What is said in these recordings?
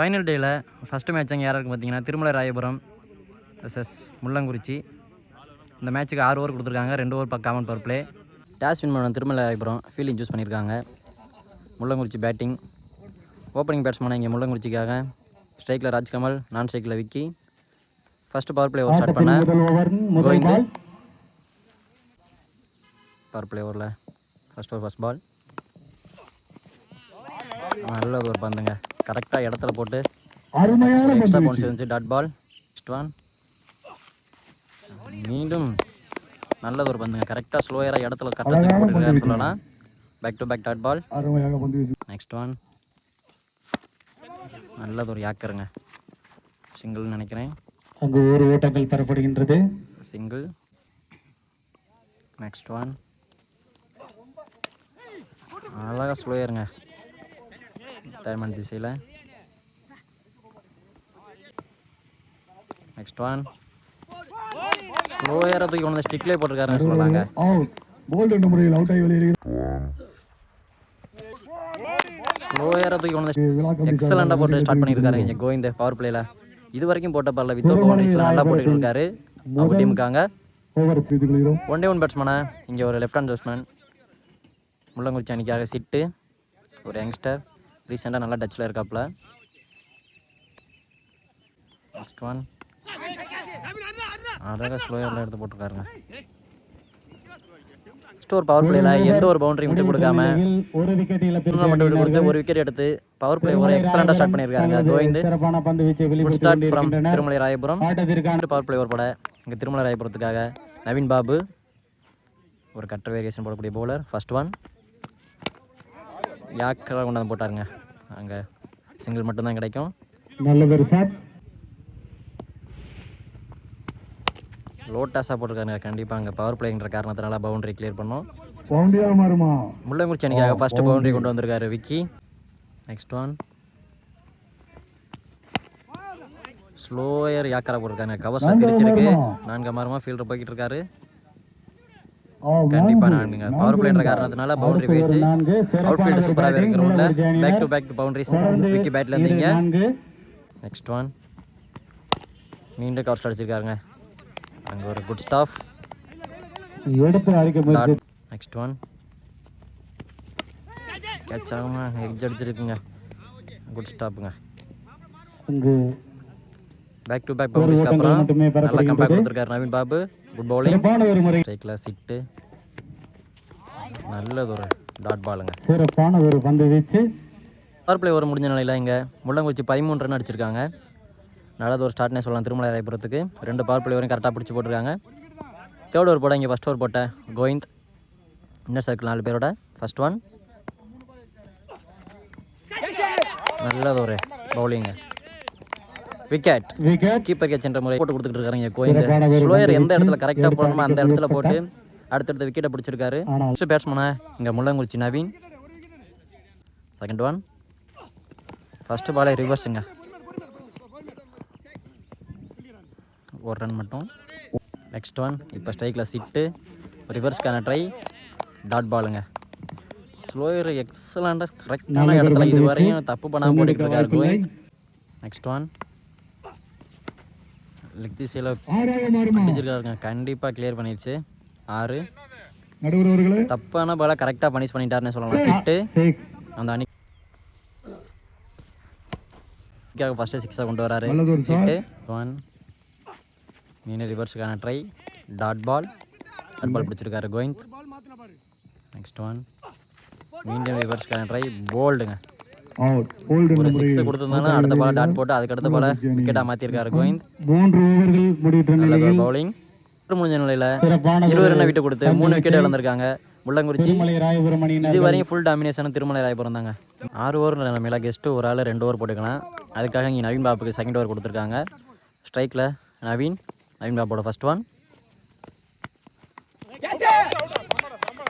Final டேயில் first match அங்கே யாராருக்கு பார்த்தீங்கன்னா திருமலை ராயபுரம் எஸ்எஸ் முள்ளங்குறிச்சி. இந்த மேட்ச்சுக்கு ஆறு ஓவர் கொடுத்துருக்காங்க. ரெண்டு ஓவர் பக்கம் common power play toss win பண்ண திருமலை ராயபுரம் ஃபீல்டிங் சூஸ் பண்ணியிருக்காங்க. முள்ளங்குறிச்சி பேட்டிங் ஓப்பனிங் பேட்ஸ்மேனாக இங்கே முள்ளங்குறிச்சிக்காக. ஸ்ட்ரைக்கில் ராஜ்கமல் நான் ஸ்ட்ரைக்கில் Vicky. First power play over start பண்ண கோவிந்த். பால் பவர் பிளே ஓவரில் ஃபஸ்ட் ஓவர் ஃபஸ்ட் பால் நல்ல ஒரு பந்துங்க. கரெக்டாக இடத்துல போட்டு அருமையான எக்ஸ்ட்ரா பவுன்ஸ் இருந்துச்சு. டாட் பால் நெக்ஸ்ட் ஒன் மீண்டும் நல்லது ஒரு பந்துங்க கரெக்டாக ஸ்லோயராக இடத்துல கரெக்டாக போட்டுருக்காரு சொல்லலாம். Back to back dot ball next one நல்லது ஒரு யாக்கருங்க சிங்கிள்னு நினைக்கிறேன். அங்கு ஒரு ஓட்டங்கள் தரப்படுகின்றது. சிங்கிள் நெக்ஸ்ட் ஒன் அழகாக ஸ்லோயருங்க டைமண்ட் திசையில் நெக்ஸ்ட் ஒன் ஸ்லோயராக தூக்கி கொண்டு வந்து ஸ்டிக்லேயே போட்டிருக்காருன்னு சொல்லலாங்க போல்ட் என்ற முறையில் அவுட் ஆகி ஸ்லோயராக தூக்கி கொண்டு எக்ஸலண்டாக போட்டு ஸ்டார்ட் பண்ணியிருக்காரு இங்கே கோவிந்த் பவர் பிளேயில் இது வரைக்கும் போட்ட பால்ல வித்தவுட் பவுண்டரிஸில் நல்லா போட்டுக்கிட்டு இருக்காரு. அவங்க டீமுக்காங்க ஒன் டே ஒன் பேட்ஸ்மேனா இங்கே ஒரு லெஃப்ட் ஹேண்ட் பேட்ஸ்மேன் முள்ளங்குறிச்சி அணிக்காக சிட்டு ஒரு யங்ஸ்டர் ரீசெண்டாக நல்லா டச்சில் இருக்காப்புல நெக்ஸ்ட் ஒன் அழகாக ஸ்லோயரில் எடுத்து போட்டிருக்காருங்க. நெக்ஸ்ட் ஒரு பவர் பிளேயில் எந்த ஒரு பவுண்டரியும் விட்டு கொடுக்காம ஒரு விக்கெட் இழப்பிற்கு மட்டும் விட்டு கொடுத்து ஒரு விக்கெட் எடுத்து பவர் பிளே ஒரு எக்ஸலண்டாக ஸ்டார்ட் பண்ணியிருக்காருங்க. கோவிந்த் சிறப்பான பந்து வீச்சை ஃப்ரம் கொண்டிருக்கின்றனர். திருமலை ராயபுரம். ஆட்டத்திற்கான பவர் பிளே ஒரு பட. இங்கே திருமலை ராயபுரத்துக்காக நவீன் பாபு ஒரு கட்டர் வேரியேஷன் போடக்கூடிய பவுலர் ஃபர்ஸ்ட் ஒன் யாக்கராக கொண்டு வந்து போட்டாருங்க. அங்கே சிங்கிள் மட்டும்தான் கிடைக்கும். நல்லதொரு ஷாட் லோட்டாஸாக போட்டிருக்காருங்க கண்டிப்பாக அங்கே பவர் பிளேங்கிற காரணத்தினால பவுண்டரி கிளியர் பண்ணோம். பவுண்டியா மாறுமா? முள்ளங்குறிச்சி அணிக்காக ஃபர்ஸ்ட் பவுண்டரி கொண்டு வந்திருக்காரு விக்கி. நெக்ஸ்ட் ஒன் ஸ்லோயர் யாக்கரா போட்டிருக்காங்க கவர்ஸாக பிரிச்சிருக்கு நான்கு மாரமாக ஃபீல்டர் போய்கிட்டு இருக்காரு. கண்டிப்பா நான்குங்க பவர் பிளேன்ற காரணத்தினால பவுண்டரி போயிடுச்சு அவுட் ஃபீல்டு ஒரு சூப்பராகவே batting, இருக்கு ரூல்ல முள்ளங்குறிச்சி அணியினர். Back to back boundaries Vicky இரு இருந்தீங்க. நெக்ஸ்ட் ஒன் மீண்டும் கவர் அடிச்சிருக்காருங்க. அங்கே ஒரு குட் ஸ்டாஃப் எடுத்து அறிக்கை முயற்சி நெக்ஸ்ட் ஒன் கேட்ச் ஆகுமா அடிச்சிருக்குங்க. குட் ஸ்டாப்புங்க பேக் டு பேக் பவுண்டரிஸ்க்கு அப்புறம் நல்லா. கம்பேக் கொடுத்துருக்காரு நவீன் பாபு. குட் பவுலிங் ஸ்ட்ரைக்கில் சிட்டு நல்லது ஒரு டாட் பாலுங்க சிறப்பான ஒரு பந்து வீச்சு. பவர் பிளே ஒரு முடிஞ்ச நிலையில் இங்கே முள்ளங்குறிச்சி பதிமூணு ரன் அடிச்சிருக்காங்க. நல்லது ஒரு ஸ்டார்ட்னே சொல்லலாம் திருமலை ராயபுரத்துக்கு ரெண்டு பவர் பிளே வரையும் கரெக்டாக பிடிச்சி போட்டிருக்காங்க. தேர்ட் ஓவர் போட இங்கே ஃபஸ்ட் ஓவர் போட்ட கோவிந்த். இன்னர் சர்க்கிள் நாலு பேரோட ஃபர்ஸ்ட் ஒன் நல்லது ஒரு பவுலிங்க விக்கெட். கீப்பர் கேட்ச் என்ற முறை போட்டு கொடுத்துட்டு இருக்காங்க ஸ்லோயர் எந்த இடத்துல. கரெக்டாக போடணுமோ அந்த இடத்துல போட்டு அடுத்தடுத்த விக்கெட்டை பிடிச்சிருக்காரு. ஆனால் ஃபஸ்ட்டு பேட்ஸ்மேனா இங்கே Mullankurichi Naveen. Second one first பாலே ரிவர்ஸுங்க ஒரு ரன் மட்டும். நெக்ஸ்ட் ஒன் இப்போ ஸ்ட்ரைக்கில் சிட்டு ரிவர்ஸ்க்கான ட்ரை டாட் பாலுங்க ஸ்லோயர் எக்ஸலண்டாக கரெக்டான இடத்துல பந்து இது வீச்சு. வரையும் தப்பு பண்ணாமல் போட்டுக்கிட்டு இருக்காரு. கோவிந்த் நெக்ஸ்ட் ஒன் லெக் திசையில் ஆறாக மாறுமா பிடிச்சிருக்காருங்க. கண்டிப்பாக கிளியர் பண்ணிடுச்சு ஆறு. நடுவர் அவர்களே தப்பான பாலை கரெக்டாக பனிஷ் பண்ணிட்டாருன்னு சொல்லலாம். சிட்டு அந்த அணிக்காக ஃபஸ்ட்டு சிக்ஸாக கொண்டு வராரு. சிட்டு ஒன் மீண்டும் ரிவர்ஸுக்கான try dot ball dot ball பிடிச்சிருக்காரு Govind next one மீண்டும் ரிவர்ஸ்க்கான ட்ரை போல்டுங்க அவுட் ஒரு சிக்ஸ் கொடுத்துருந்தாலும் அடுத்த பால் டாட் போட்டு அதுக்கு அடுத்த பாலை விக்கெட்டாக மாற்றிருக்காரு கோவிந்த். மூன்று ஓவர்கள் நிலையில் பவுலிங் முடிஞ்ச நிலையில் இருபது விட்டு கொடுத்து? மூணு விக்கெட் இழந்திருக்காங்க. முள்ளங்குறிச்சி. திருமலை ராயபுரம் அணியினர் இது வரையும் ஃபுல் டாமினேஷன் திருமலை ராயபுரம் தாங்க. ஆறு ஓவர் நம்மள கெஸ்ட்டு ஒரு ஆள் ரெண்டு ஓவர் போட்டுக்கலாம். அதுக்காக இங்கே நவீன் பாபுக்கு செகண்ட் ஓவர் கொடுத்துருக்காங்க. ஸ்ட்ரைக்கில் நவீன் நவீன் பாபோட ஃபர்ஸ்ட் ஒன்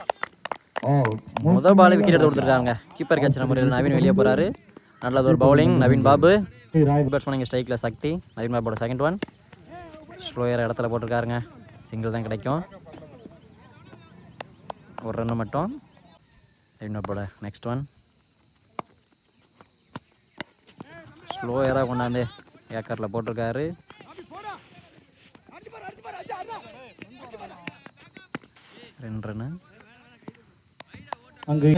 அவுட் முதல் பால் விக்கெட் எடுத்து கொடுத்துருக்காங்க. கீப்பர் கேட்ச் முறையில் நவீன் வெளியே போகிறாரு நல்லது ஒரு பவுலிங் நவீன் பாபு. பேட்ஸ்மேன் இங்கே ஸ்ட்ரைக்கில் சக்தி. நவீன் பாபோட செகண்ட் ஒன் ஸ்லோயர் இடத்துல போட்டிருக்காருங்க. சிங்கிள் தான் கிடைக்கும். ஒரு ரன்னு மட்டும். நவீன் பாபோட நெக்ஸ்ட் ஒன் ஸ்லோயராக கொண்டாந்து ஏக்கரில் போட்டிருக்காரு. ரெண்டு ரன்னு அங்கு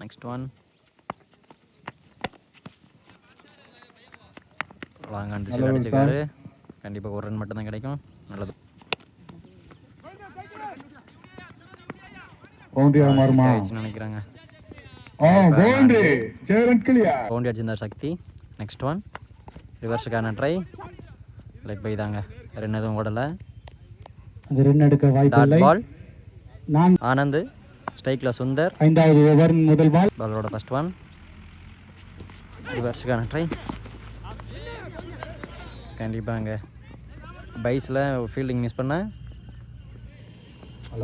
நெக்ஸ்ட் ஒன் லாங் திசையில் அடிச்சிருக்காரு கண்டிப்பாக ஒரு ரன் மட்டும்தான் கிடைக்கும். நல்லது. பவுண்டரியாக மாறுமா நினைக்கிறாங்க. ஆ பவுண்டரி. சேரன் கிளியா பவுண்டி அடிச்சிருந்தார் சக்தி. நெக்ஸ்ட் ஒன் ரிவர்ஸுக்கான ட்ரை லெக் பை தாங்க. ரெண்டு எதுவும் ஓடலை. அங்கு ரன் எடுக்க பால் நான் ஆனந்த். ஸ்ட்ரைக்கில் சுந்தர். ஐந்தாவது ஓவரின் முதல் பால் பாலோட ஃபர்ஸ்ட் ஒன் ரிவர்ஸுக்கான ட்ரை கண்டிப்பாங்க பைஸில் ஃபீல்டிங் மிஸ் பண்ண.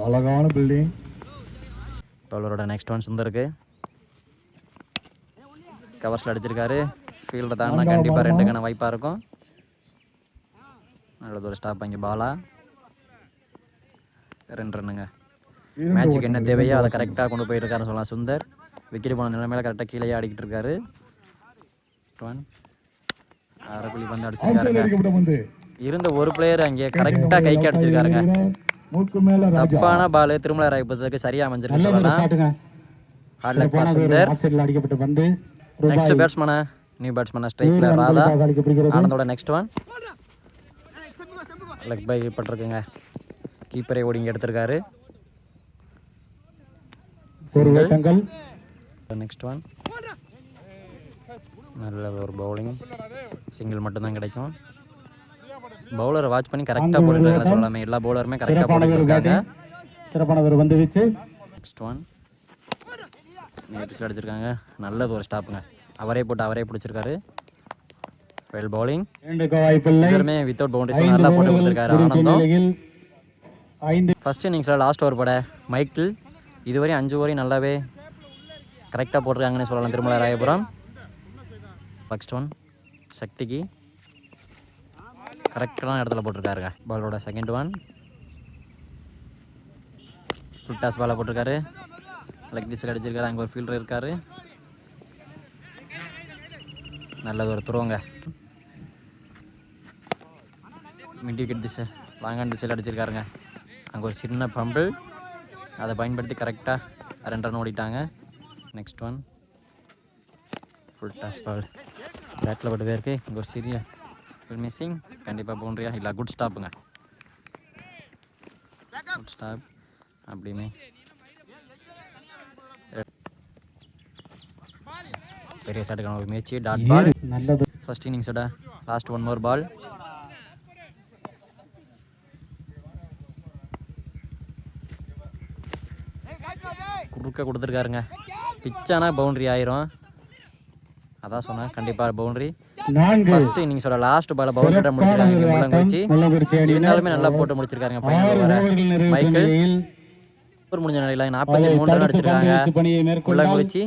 அழகான பில்டிங் பவுலரோட நெக்ஸ்ட் ஒன் சுந்தருக்கு. கவர்ஸில் அடிச்சிருக்காரு. ஃபீல்டை தாண்டினா கண்டிப்பாக ரெண்டுக்கான வாய்ப்பாக இருக்கும். நல்லது ஒரு ஸ்டாப் அங்கே பாலா. ரெண்டு ரன்னுங்க மேட்ச்சுக்கு என்ன தேவையோ அதை கரெக்டாக கொண்டு போயிருக்காருன்னு சொல்லலாம். சுந்தர் விக்கெட் போன நிலைமையில கரெக்டாக கீழே ஆடிக்கிட்டு இருக்காரு. அரைக்குழி வந்து அடிச்சிருக்காருங்க. பந்து இருந்த ஒரு பிளேயர் அங்கே கரெக்டாக கைக்கு அடிச்சிருக்காருங்க தப்பான பால் திருமலை ராயபுரத்துக்கு சரியாக அமைஞ்சிருக்கு சொல்லலாம். Hard luck Sundar. அடிக்கப்பட்ட பந்து நெக்ஸ்ட் பேட்ஸ்மேனா நியூ பேட்ஸ்மேனா ஸ்ட்ரைக்ல ராதா. ஆனந்தோட நெக்ஸ்ட் ஒன் லெக் பை பட்டிருக்குங்க. கீப்பரை ஓடிங்க எடுத்திருக்காரு. ஒரு நெக்ஸ்ட் ஒன் நல்ல ஒரு பவுலிங் சிங்கிள் மட்டும்தான் கிடைக்கும். பவுலரை வாட்ச் பண்ணி கரெக்டாக போட்டுருக்காங்க சொல்லாமே எல்லா பவுலருமே கரெக்டாக போட்டுருக்காங்க சிறப்பான ஒரு வந்து வீச்சு நெக்ஸ்ட் ஒன் நேற்று அடிச்சிருக்காங்க. நல்லது ஒரு ஸ்டாப்புங்க அவரே போட்டு அவரே பிடிச்சிருக்காரு. வெல் பவுலிங் வாய்ப்பில்லை. எல்லாருமே வித்தவுட் பவுண்டரிஸ் நல்லா போட்டு கொடுத்துருக்காரு ஆனந்தம். ஃபர்ஸ்ட் இன்னிங்ஸில் லாஸ்ட் ஓவர் பட மைக்கிள் இதுவரை அஞ்சு ஓவரையும் நல்லாவே கரெக்டாக போட்டிருக்காங்கன்னு சொல்லலாம். திருமலை ராயபுரம். ஃபஸ்ட் ஒன் சக்திக்கு கரெக்டான இடத்துல போட்டிருக்காருங்க. பாலோட செகண்ட் ஒன் ஃபுல் டாஸ் பாலை போட்டிருக்காரு. லெக் திசில் அடிச்சிருக்காரு. அங்கே ஒரு ஃபீல்டர் இருக்காரு. நல்லது ஒரு துருவங்க மிட் விக்கெட் திசை லாங்கான் திசையில் அடிச்சிருக்காருங்க. அங்கே ஒரு சின்ன பம்பிள் அதை பயன்படுத்தி கரெக்டாக ரெண்டு ரன் ஓடிட்டாங்க. Next one full toss ball battle பட்டு இருக்கு. இங்கே ஒரு சிறிய மிஸ்ஸிங் கண்டிப்பாக பவுண்ட்ரியா இல்லை குட் ஸ்டாப்புங்க குட் ஸ்டாப் அப்படியுமே. பெரிய ஷாட்டுக்கான ஒரு முயற்சி. டாட் பால் நல்லது. ஃபர்ஸ்ட் இன்னிங்ஸோட லாஸ்ட் ஒன் மோர் பால் குறுக்க கொடுத்துருக்காருங்க. பிச்சானா பவுண்டரி ஆயிரும். அதான் சொன்னேன் கண்டிப்பாக பவுண்டரி ஃபர்ஸ்ட் இன்னிங்ஸோட லாஸ்ட் பால பவுண்டரி முடிச்சிருக்காங்க. முள்ளங்குறிச்சி இருந்தாலுமே நல்லா போட்டு முடிச்சிருக்காருங்க ஃபைனல் மைக்கேல் முடிஞ்ச நிலையில நாற்பத்தி மூணு ரன் அடிச்சிருக்காங்க. முள்ளங்குறிச்சி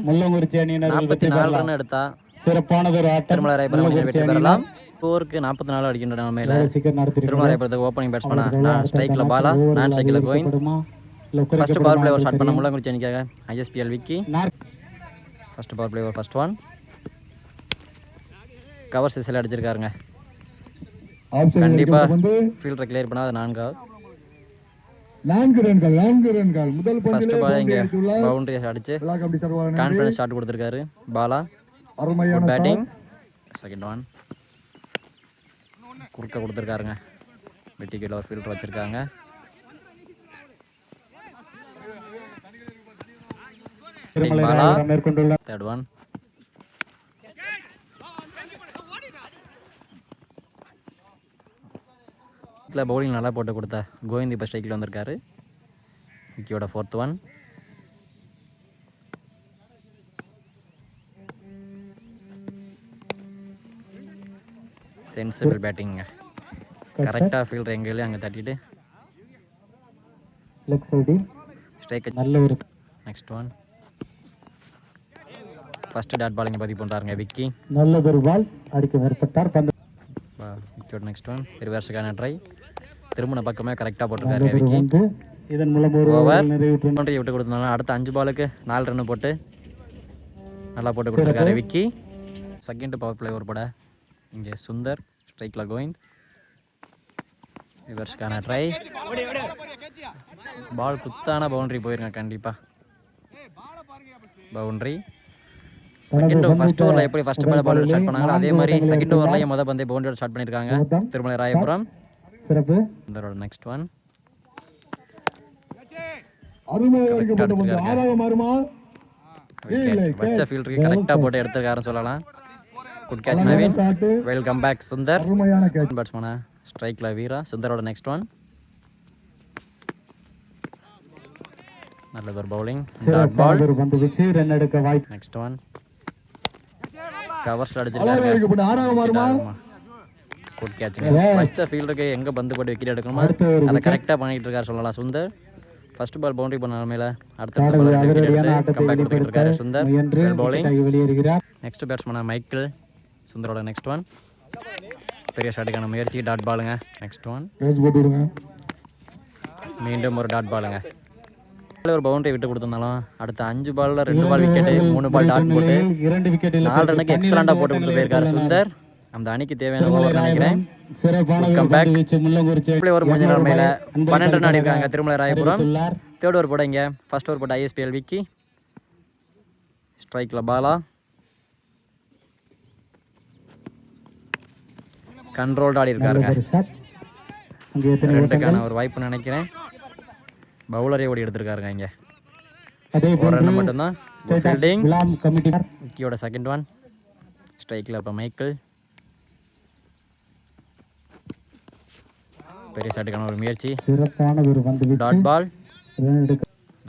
நாற்பத்தி நாலு ரன் எடுத்தா சிறப்பானதொரு திருமலை ராயபுரம் வெற்றி பெறலாம். ஓவருக்கு நாற்பத்தி நாலு அடிக்கின்ற நிலைமையில திருமலை ராயபுரத்துக்கு ஓப்பனிங் பேட்ஸ்மேனா நான் ஸ்ட்ரைக்கில் பாலா நான் ஸ்ட்ரைக்கில் கோயின் ஃபர்ஸ்ட் பவர் பிளே ஸ்டார்ட் பண்ண முள்ளங்குறிச்சி அணிக்காக ISPL Vicky first power play ஒரு ஃபர்ஸ்ட் ஒன் கவர் சிசில் அடிச்சிருக்காருங்க. கண்டிப்பா. ஃபீல்டரை கிளியர் பண்ணாத நான்கா நான்கு ரன்கள் நான்கு ரன்கள். முதல் பந்திலே பவுண்டரி அடிச்சு. கான்ஃபிடன்ஸ் ஸ்டார்ட் கொடுத்துருக்காரு. பாலா அருமையான பேட்டிங் செகண்ட் ஒன் குறுக்க கொடுத்துருக்காருங்க. வெட்டி கீழே ஒரு ஃபீல்டர் வச்சுருக்காங்க. மேற்கொண்டுள்ளார் தேர்ட் ஒன் இதில் பவுலிங் நல்லா போட்டு கொடுத்த. கோவிந்த் இப்போ ஸ்ட்ரைக்கில் வந்திருக்காரு. விக்கியோட ஃபோர்த் ஒன் சென்சிபிள் பேட்டிங்க கரெக்டாக ஃபீல்டர் எங்கேயும் அங்கே தட்டிட்டு. லெக் சைடு ஸ்ட்ரைக் நல்ல ஒரு நெக்ஸ்ட் ஒன் ஃபஸ்ட்டு டாட் பாலிங் பதிவு பண்ணுறாருங்க விக்கி. நல்லதொரு பால் அடிக்க மேற்பட்டார் பந்து விக்கெட் நெக்ஸ்ட் ஒன் ரிவர்ஸுக்கான ட்ரை திரும்பின பக்கமே கரெக்டாக போட்டிருக்காரு விக்கி. இதன் மூலம் ஒரு. ஓவர் நிறைவுற்று. பவுண்டரி விட்டு கொடுத்தனால அடுத்த அஞ்சு பாலுக்கு நாலு ரன் போட்டு நல்லா போட்டு கொடுத்துருக்காரு விக்கி. செகண்ட் பவர் பிளே ஒரு பட இங்கே சுந்தர் ஸ்ட்ரைக்கில் கோவிந்த். ரிவர்ஸ்க்கான ட்ரை பால் குத்தான பவுண்டரி போயிருங்க கண்டிப்பாக பவுண்டரி செகண்ட் ஃபர்ஸ்ட் ஓவரில் எப்படி ஃபர்ஸ்ட் பால் பவுண்டரி ஸ்டார்ட் பண்ணாங்களோ அதே மாதிரி செகண்ட் ஓவர்லையும் மொதல் பந்தே பவுண்டரி ஸ்டார்ட் பண்ணியிருக்காங்க திருமலை ராயபுரம். சிறப்பு. சுந்தரோட நெக்ஸ்ட் ஒன் வச்ச ஃபீல்டருக்கு கரெக்டாக போட்டு எடுத்திருக்காருன்னு சொல்லலாம். Good catch Naveen welcome back Sundar பேட்ஸ்மேனா ஸ்ட்ரைக்கில் வீரா. சுந்தரோட நெக்ஸ்ட் ஒன் நல்லது ஒரு bowling dot ball next one கவர்ஸ்ல மாறுமா? குட் கேட்சுங்க வச்ச ஃபீல்டுக்கு எங்க பந்து போட்டு விக்கெட் எடுக்கணுமோ? அதை கரெக்டாக பண்ணிட்டு இருக்காரு சொல்லலாம் சுந்தர். ஃபர்ஸ்ட் பால் பவுண்டரி பண்ண நிலமையில அடுத்த இருக்காரு சுந்தர். பவுலிங் நெக்ஸ்ட் பேட்ஸ்மேனா மைக்கேல் சுந்தரோட நெக்ஸ்ட் ஒன் பெரிய ஷாட்டுக்கான முயற்சி. டாட் பாலுங்க நெக்ஸ்ட் ஒன் மீண்டும் ஒரு டாட் பாலுங்க ஒரு பவுண்டரி விட்டு கொடுத்திருந்தாலும் அடுத்த அஞ்சு பால்ல ரெண்டு பால் விக்கெட் மூணு பால் டாட் போட்டு இரண்டு விக்கெட் நாலு ரன்னுக்கு எக்ஸலண்டா போட்டு கொடுத்து போயிருக்காரு சுந்தர். அந்த அணிக்கு தேவையான ஓவர் நினைக்கிறேன். சிறப்பான ஒரு முடிஞ்ச நிலைமையில பன்னெண்டு ரன் ஆடிருக்காங்க திருமலை ராயபுரம். தேர்ட் ஓவர் போட இங்க. ஃபர்ஸ்ட் ஓவர் போட்ட ஐஎஸ்பிஎல் விக்கி. ஸ்ட்ரைக்ல பாலா கண்ட்ரோல்டு ஆடி இருக்காருங்க ரெண்டுக்கான ஒரு வாய்ப்பு நினைக்கிறேன். பவுலரே ஓடி எடுத்திருக்காருங்க இங்க. அதே ஒரு ரன் மட்டும்தான். ஃபீல்டிங் விக்கியோட செகண்ட் ஒன் ஸ்ட்ரைக்கில் இப்போ மைக்கேல் பெரிய ஷாட்டுக்கான ஒரு முயற்சி. Dot ball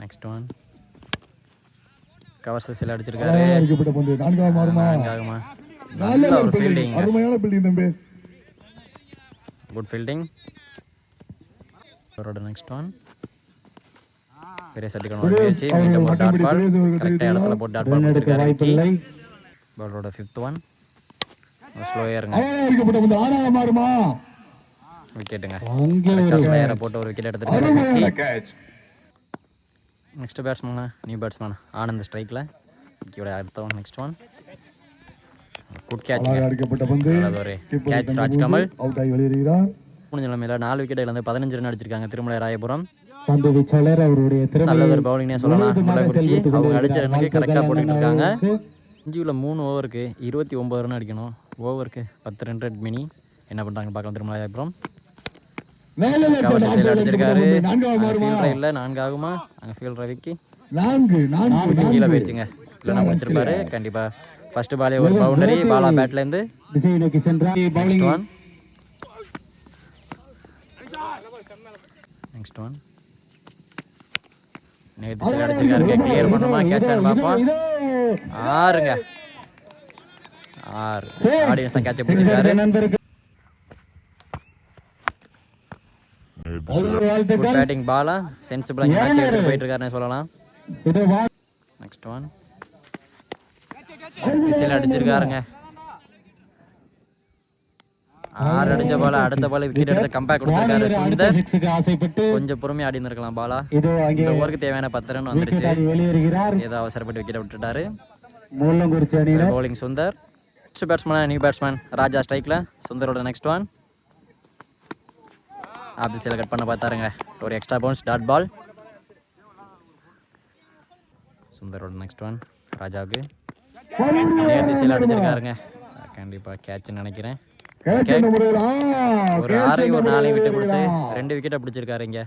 next one cover சில அடிச்சிருக்காரு. நல்ல ஒரு ஃபீல்டிங் அருமையான பில்டிங் தம்பி. குட் ஃபீல்டிங் அவரோட நெக்ஸ்ட் ஒன் பெரிய மீண்டும் ஒரு டாட் பால் கரெக்டாக இடத்துல போட்டு டாட் பால் கொடுத்துருக்காரு. ஃபிஃப்த் ஒன் ஸ்லோயாக இருங்க. விக்கெட்டுங்க ஸ்லோயரை போட்டு ஒரு விக்கெட் கேட்ச் நெக்ஸ்ட் பேட்ஸ்மேனா நியூ பேட்ஸ்மேன் ஆனந்த் ஸ்ட்ரைக்கில் விக்கியோட அடுத்த one next one good catch catch Rajkamal. Out ஆகி வெளியேறுகிறார். மூணு நிலைமையில நாலு விக்கெட் இழந்து பதினஞ்சு ரன் அடிச்சிருக்காங்க திருமலை ராயபுரம். பந்து வீச்சாளர் அவருடைய திறமை நல்ல ஒரு பவுலிங்னே சொல்லலாம். அவங்க அடிச்ச. ரன்னுக்கு கரெக்டாக போட்டுக்கிட்டு இருக்காங்க. இஞ்சியில் மூணு ஓவருக்கு இருபத்தி ஒம்பது ரன் அடிக்கணும். ஓவருக்கு பத்து ரன் ரெட் மினி என்ன பண்ணுறாங்க பார்க்கலாம். திருமலை. சைடில் அடிச்சிருக்காரு. இல்லை. நான்கு ஆகுமா? அங்கே ஃபீல்டர் விக்கி நான்கு நான்கு கீழே போயிடுச்சுங்க இல்லைன்னா முடிச்சிருப்பாரு கண்டிப்பாக ஃபர்ஸ்ட் பாலே ஒரு பவுண்டரி பாலா பேட்லேருந்து நெக்ஸ்ட் ஒன் நெக்ஸ்ட் ஒன் நேற்று சில அடிச்சிருக்காருங்க கிளியர் பண்ணுமா? கேட்ச் பார்ப்போம். ஆறுங்க. ஆறு. ஆடியன்ஸ் தான் கேட்ச் பிடிச்சிருக்காரு பேட்டிங் பாலா சென்சிபிளாக மேட்ச் எடுத்துட்டு போயிட்டு இருக்காருன்னு சொல்லலாம். நெக்ஸ்ட் ஒன் திசையில் அடிச்சிருக்காருங்க. ஆறு அடிச்ச பால அடுத்த பால் விக்கெட் எடுத்து கம்பேக் கொடுத்துருக்காரு சுந்தர். கொஞ்சம் பொறுமையா ஆடி இருந்திருக்கலாம் பாலா. இதோ அங்கே இந்த ஓவருக்கு தேவையான பத்து ரன் வந்துருச்சு. ஏதோ அவசரப்பட்டு விக்கெட் விட்டுட்டாரு. Bowling Sundar. Next batsman new batsman Raja ஸ்ட்ரைக்ல. சுந்தரோட நெக்ஸ்ட் ஒன் ஆப் திசையில் கட் பண்ண பார்த்தாருங்க. ஒரு எக்ஸ்ட்ரா பவுன்ஸ் டாட் பால் சுந்தரோட நெக்ஸ்ட் ஒன் ராஜாவுக்கு. நேர் திசையில் அடிச்சிருக்காருங்க. கண்டிப்பா கேட்ச்னு நினைக்கிறேன். ஒரு என்ற ஒரு நாளையும் விட்டு கொடுத்து ரெண்டு விக்கெட்டை பிடிச்சிருக்காரு இங்க.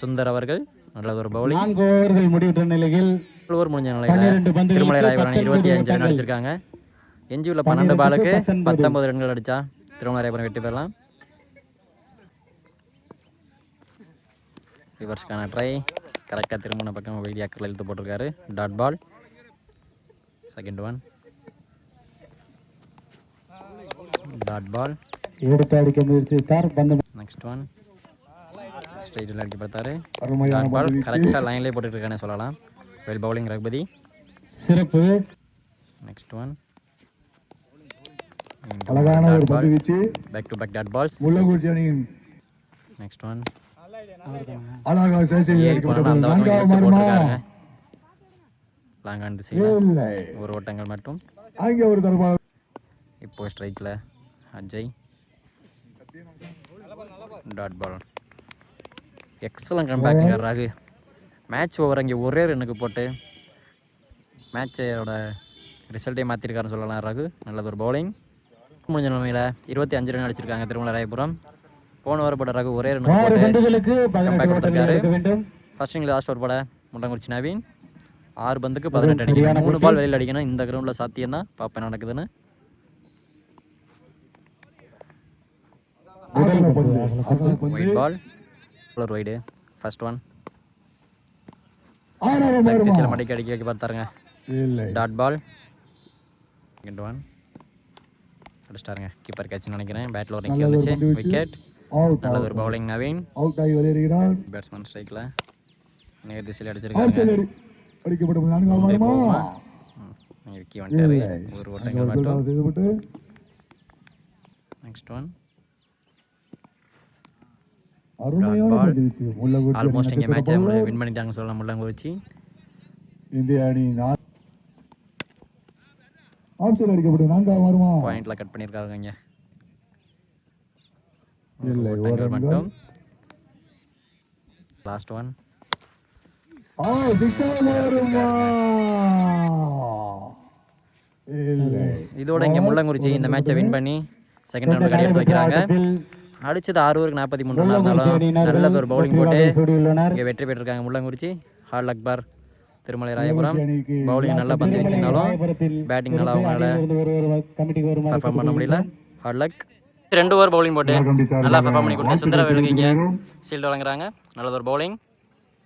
சுந்தர் அவர்கள் நல்லது ஒரு பவுலிங் நான்கு ஓவர்கள் முடிவுற்ற நிலையில் ஓவர் முடிஞ்ச நிலையில திருமலை ராயபுரம் இருபத்தி அஞ்சு ரன். அடிச்சிருக்காங்க. எஞ்சி உள்ள பன்னெண்டு பாலுக்கு பத்தொன்பது. பத்தொன்பது ரன்கள் அடிச்சா திருமலை ராயபுரம் வெற்றி பெறலாம். ரிவர்ஸ்க்கான ட்ரை கரெக்டாக திரும்பின பக்கம் வெளியாக்கரில் இழுத்து போட்டிருக்காரு. Dot ball second one dot ball எடுத்து அடிக்க முயற்சித்தார் பந்து நெக்ஸ்ட் ஒன் ஸ்ட்ரைட்டில் அடிக்க பார்த்தாரு அருமையான பால். கரெக்டாக லைன்லேயே போட்டுட்டு இருக்கானே சொல்லலாம். Well bowling Raghupathi. சிறப்பு. நெக்ஸ்ட் ஒன் அழகான ஒரு பந்து வீச்சு back to back dot balls Mullankurichi அணியின் நெக்ஸ்ட் ஒன் அழகாக சேசையில் அடிக்கப்பட்ட நான்காவது லாங் ஆன் திசையில் ஒரு ஓட்டங்கள் மட்டும். அங்கே ஒரு தரமாக இப்போ ஸ்ட்ரைக்கில் அஜய். டாட் பால் எக்ஸலண்ட் கம்பேக்குங்க ராகு. மேட்ச் ஓவர் அங்கே ஒரே ரன்னுக்கு போட்டு மேட்சோட ரிசல்ட்டே மாற்றிருக்காருன்னு சொல்லலாம் ராகு. நல்லது ஒரு பவுலிங் முடிஞ்ச நிலைமையில் இருபத்தி அஞ்சு ரன் அடிச்சிருக்காங்க திருமலை ராயபுரம். போன ஓவர் போட்ட ராகு ஒரே ரன் ஆறு போட்டு ஓட்டங்கள் கொடுத்திருக்காரு. ஃபர்ஸ்ட் லாஸ்ட் ஓவர் போட முண்டங்குறிச்சி நவீன். ஆறு பந்துக்கு பதினெட்டு அடிக்கணும் மூணு பால் வெளியில் அடிக்கணும். இந்த கிரவுண்டில் சாத்தியம் தான் பார்ப்பேன் நடக்குதுன்னு. முதல் பந்து அகல பந்து ஒயிட் பால் ஒரு ஒயிடு ஃபர்ஸ்ட் ஒன் திசையில் மடக்கி அடிக்க வைக்க பார்த்தாருங்க. இல்லை டாட் பால் செகண்ட் ஒன் அடிச்சிட்டாருங்க. கீப்பர் கேட்ச்னு நினைக்கிறேன். பேட்டில் ஒரு நல்லது வந்துச்சு. விக்கெட் நல்லது ஒரு பவுலிங் நவீன் அவுட் ஆகி வெளியேறுகிறார் பேட்ஸ்மேன் ஸ்ட்ரைக்கில் நேர் திசையில் அடிச்சிருக்காங்க அடிக்கப்பட்ட நான்காவது வருமா விக்கி வந்துட்டாரு. ஒரு ஓட்டங்கள் மட்டும். நெக்ஸ்ட் ஒன் அருமையான ball. பந்து வீச்சு முள்ளங்குறிச்சி ஆல்மோஸ்ட் இங்கே மேட்சை வின் பண்ணிட்டாங்க சொல்லலாம் முள்ளங்குறிச்சி இந்திய அணி நா- ஆஃப் சைடு அடிக்கப்பட்ட நான்காவது வருமா? பாயிண்ட்ல கட் பண்ணியிருக்காங்க இங்கே. இல்லை ஒரு மட்டும். லாஸ்ட் ஒன் ஆ சிக்ஸா வருமா? இதோட இங்கே முள்ளங்குறிச்சி இந்த மேட்சை வின் பண்ணி செகண்ட் ரவுண்ட் கடி எடுத்து வைக்கிறாங்க அடிச்சது ஆறு ஓவருக்கு நாற்பத்தி மூணு நல்லது ஒரு பவுலிங் போட்டு இங்கே வெற்றி பெற்றிருக்காங்க முள்ளங்குறிச்சி. ஹால் அக்பர் திருமலை ராயபுரம். பவுலிங் நல்லா பந்து வச்சிருந்தாலும் பேட்டிங் நல்லா அவங்களால பர்ஃபார்ம் பண்ண முடியல. ஹார்ட் லக் ரெண்டு ஓவர் பவுலிங் போட்டு நல்லா பர்ஃபார்ம் பண்ணி கொடுத்து சுந்தர வேலுக்கு இங்கே சீல்டு வழங்குறாங்க. நல்லது ஒரு பவுலிங்